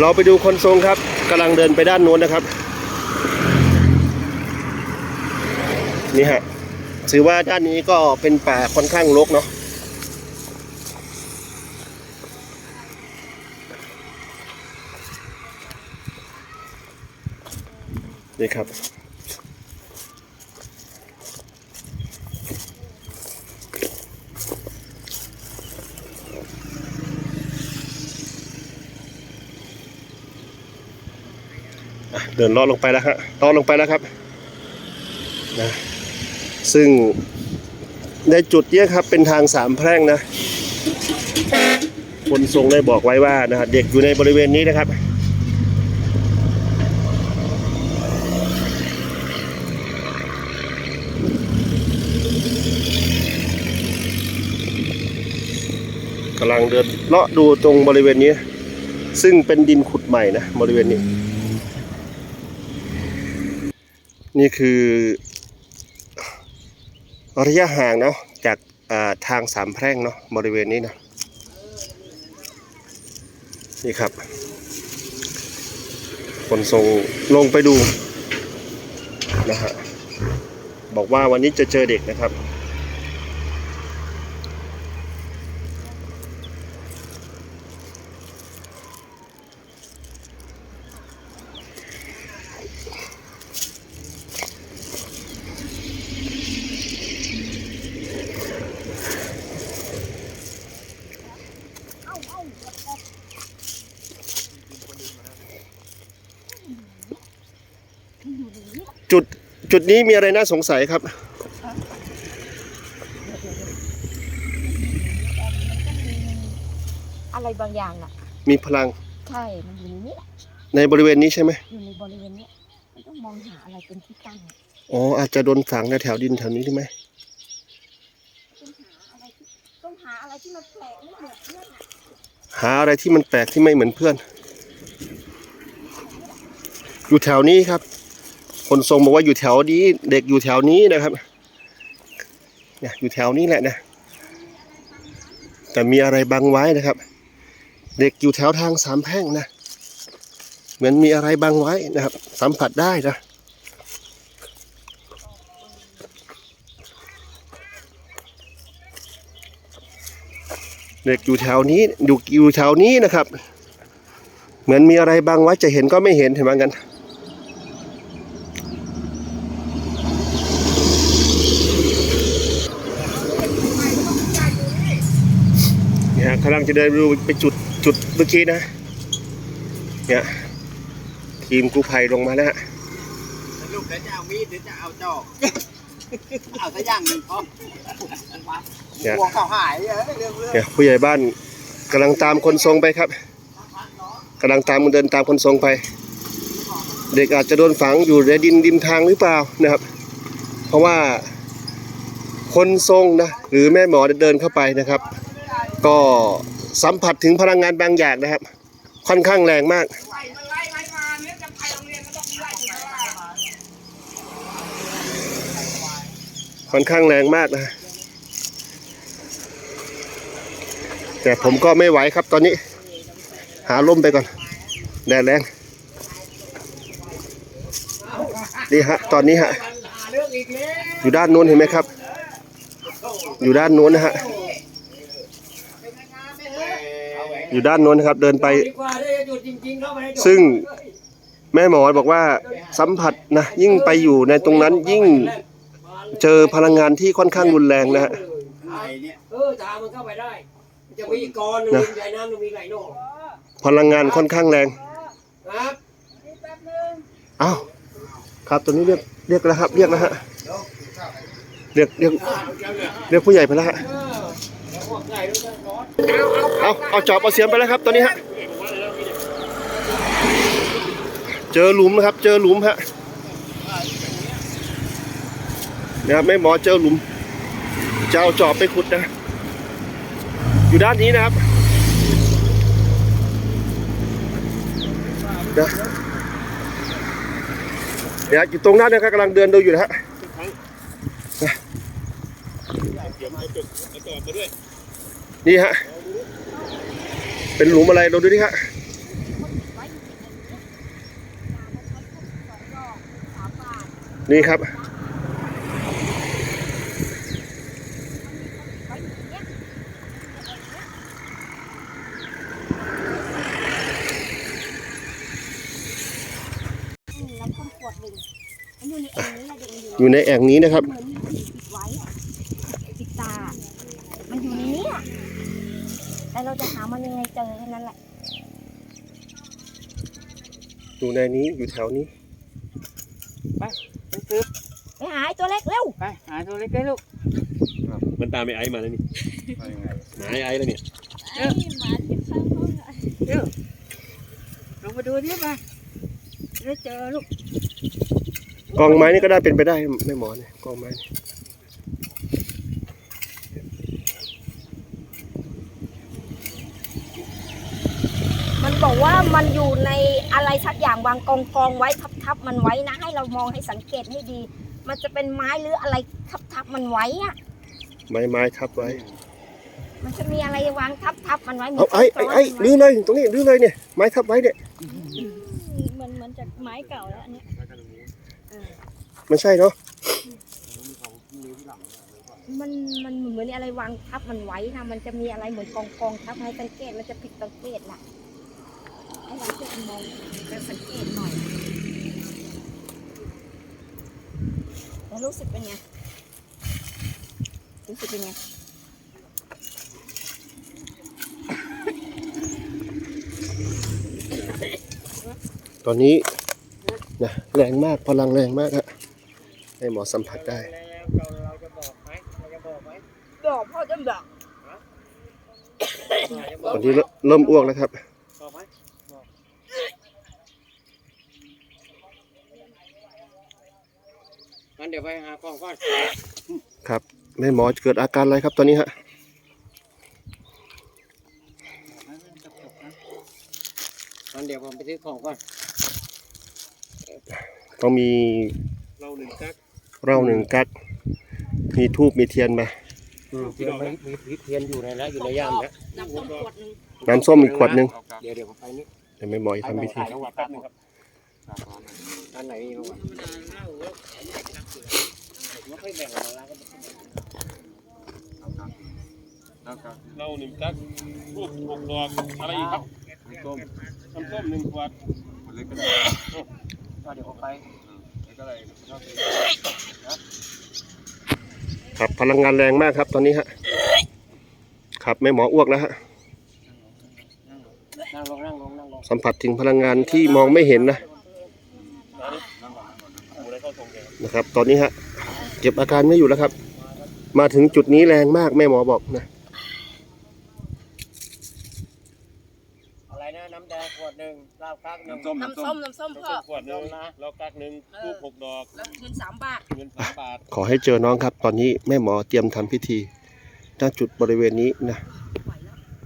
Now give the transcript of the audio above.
เราไปดูคนทรงครับกำลังเดินไปด้านโน้นนะครับ นี่ฮะถือว่าด้านนี้ก็เป็นป่าค่อนข้างรกเนาะนี่ครับ เดินเลาะลงไปแล้วฮะลาะลงไปแล้วครับนะซึ่งในจุดเนี้ยครับเป็นทางสามแพร่งนะคนทรงได้บอกไว้ว่านะฮะเด็กอยู่ในบริเวณนี้นะครับกำลังเดินเลาะดูตรงบริเวณนี้ ซึ่งเป็นดินขุดใหม่นะบริเวณนี้ นี่คือระยะห่างเนาะจากาทางสามแพร่งเนาะบริเวณนี้นะนี่ครับคนส่งลงไปดูนะฮะบอกว่าวันนี้จะเจอเด็กนะครับ จุด จุดนี้มีอะไรน่าสงสัยครับอะไรบางอย่างน่ะ มีพลัง ใช่ มันอยู่ในนี้แหละในบริเวณนี้ใช่ไหมอยู่ในบริเวณเนี้ยมันต้องมองหาอะไรเป็นที่ตั้งอะอ๋ออาจจะโดนฝังในแถวดินแถวนี้ได้ไหมต้องหาอะไรที่ต้องหาอะไรที่มันแปลกไม่เหมือนเพื่อนอะหาอะไรที่มันแปลกที่ไม่เหมือนเพื่อน อยู่แถวนี้ครับ คนทรงบอกว่าอยู่แถวนี้เด็กอยู่แถวนี้นะครับเนี่ยอยู่แถวนี้แหละนะ แต่มีอะไรบังไว้นะครับ เด็กอยู่แถวทางสามแพร่งนะ เหมือนมีอะไรบังไว้นะครับ สัมผัสได้นะเด็กอยู่แถวนี้อยู่อยู่แถวนี้นะครับ เหมือนมีอะไรบังไว้จะเห็นก็ไม่เห็นเห็นไหมกันเนี่ ยกำลังจะเดินไปดูไปจุดจุดเมื่อกี้นะ เนี่ยทีมกู้ภัยลงมาแล้วฮะสรุปแล้วจะเอามีดหรือจะเอาจอบเอาสักอย่างหนึ่งพอเนี่ยห่วงเขาหายเออเรื่องเรื่องเนี่ยผู้ใหญ่บ้านกำลังตามคนทรงไปครับกำลังตามเดินตามคนทรงไป เด็กอาจจะโดนฝังอยู่ในดินดินทางหรือเปล่านะครับ เพราะว่าคนทรงนะหรือแม่หมอเดินเข้าไปนะครับ ก็สัมผัสถึงพลังงานบางอย่างนะครับ ค่อนข้างแรงมาก ค่อนข้างแรงมากนะแต่ผมก็ไม่ไหวครับตอนนี้ หาล่มไปก่อน แดดแรงนี่ฮะ ตอนนี้ฮะ อยู่ด้านนู้นเห็นไหมครับ อยู่ด้านนู้นนะฮะ อยู่ด้านนู้นนะครับ เดินไปซึ่ง แม่หมอบอกว่าสัมผัสนะยิ่งไปอยู่ในตรงนั้นยิ่งเจอพลังงานที่ค่อนข้างรุนแรงนะฮะ ไอ้เนี่ยเออตามันเข้าไปได้ จะมีกรหนึ่งนะ มีไหลน้ำหนึ่งมีไหลนองพลังงานค่อนข้างแรงครับอ้าวครับตัวนี้เรียกเรียกแล้วครับ เรียกแล้วฮะเรียกเรียกเรียกผู้ใหญ่ไปแล้วฮะเออ เอาเอาจอบเอาเสียมไปแล้วครับตัวนี้ฮะเจอหลุมนะครับ เจอหลุมฮะนะครับไม่หมอเจอหลุมจะเอาจอบไปขุดนะ อยู่ด้านนี้นะครับเดี๋ยวอยู่ตรงนั้นนะครับกำลังเดินดูอยู่นะฮะนะ นี่ฮะ เป็นหลุมอะไรเราดูดิฮะนี่ครับ อยู่ในแอ่งนี้นะครับ อยู่ในนี้อะแต่เราจะหามันยังไงเจอแค่นั้นแหละอยู่ในนี้อยู่แถวนี้ไปซื้อไปหาไอ้ตัวเล็กเร็วไปหาตัวเล็กได้ลูกมันตามไอ้ไอ้มาแล้วนี่หาไอ้ไอ้แล้วเนี่ยลงมาดูนี่มาได้เจอลูกกองไม้นี่ก็ได้เป็นไปได้ไม่หมอเนี่ยกองไม้นี่ มัน บอกว่ามันอยู่ในอะไรสักอย่างวางกองกองๆไว้ทับทับๆมันไว้นะ ให้เรามองให้สังเกตให้ดี มันจะเป็นไม้หรืออะไรทับทับๆมันไว้อะไม้ไม้ทับไว้ มันจะมีอะไรวางทับทับๆมันไว้เหมืเอานไอ้ไอ้ไอ้ซ้นๆลื้อเลยตรงนี้ลื้อเลยเนี่ยไม้ทับไว้เนี่ยมันมันจากไม้เก่าแล้วอันเนี้ยมันใช่เนาะมันมันเหมือนอะไรวางทับมันไว้นะมันจะมีอะไรเหมือนกองกองๆทับให้สังเกตมันจะผิดสังเกตน่ะ ให้เราช่วยกันมองและสังเกตหน่อย แล้วรู้สึกเป็นไง รู้สึกเป็นไงตอนนี้นะแรงมากพลังแรงมากฮะให้หมอสัมผัสได้แล้วเราจะบอกไหมเราจะบอกไหมบอกพ่อจะบอกตอนนี้เริ่มเริ่มอ้วกแล้วครับ บอกไหมบอกงั้น เดี๋ยวไปหาของก่อนครับแม่หมอเกิดอาการอะไรครับตอนนี้ฮะงั้นเดี๋ยวผมไปซื้อของก่อนต้องมีเราหนึ่งจักเหล้าหนึ่งกั๊กมีทูบมีเทียนมาเทียนมีมีเทียนอยู่ในแล้วอยู่ในย่ามแล้วน้ำส้มขวดหนึ่งน้ำส้มอีกขวดหนึ่งเดี๋ยวเดี๋ยวผมไปนี่เดี๋ยวแม่หมอจะทำพิธี ถ่ายแล้ววัดแป๊บนึงครับด้านไหนนี่ครับไม่ค่อยแบ่งมาแล้วก็เราหนึ่งจักรูปหกดอกอะไรอีกครับส้มน้ำส้มหนึ่งขวดเดี๋ยวผมไปครับพลังงานแรงมากครับตอนนี้ฮะครับแม่หมออ้วกแล้วฮะครับสัมผัสถึงพลังงานที่มองไม่เห็นนะ หมูได้เข้าทรงแก นะครับ ตอนนี้ฮะเก็บอาการไม่อยู่แล้วครับ มาถึงจุดนี้แรงมากแม่หมอบอกนะอะไรนะน้ำแดงขวดหนึ่งเหล้าคักหนึ่งน้ำส้มน้ำส้มน้ำส้มน้ำพ่อส้มขวดหนึ่งเรากักหนึ่งรูปหกดอกแล้วเงินสามบาท เงินสามบาท ขอให้เจอน้องครับ ตอนนี้แม่หมอเตรียมทำพิธีณจุดบริเวณนี้นะ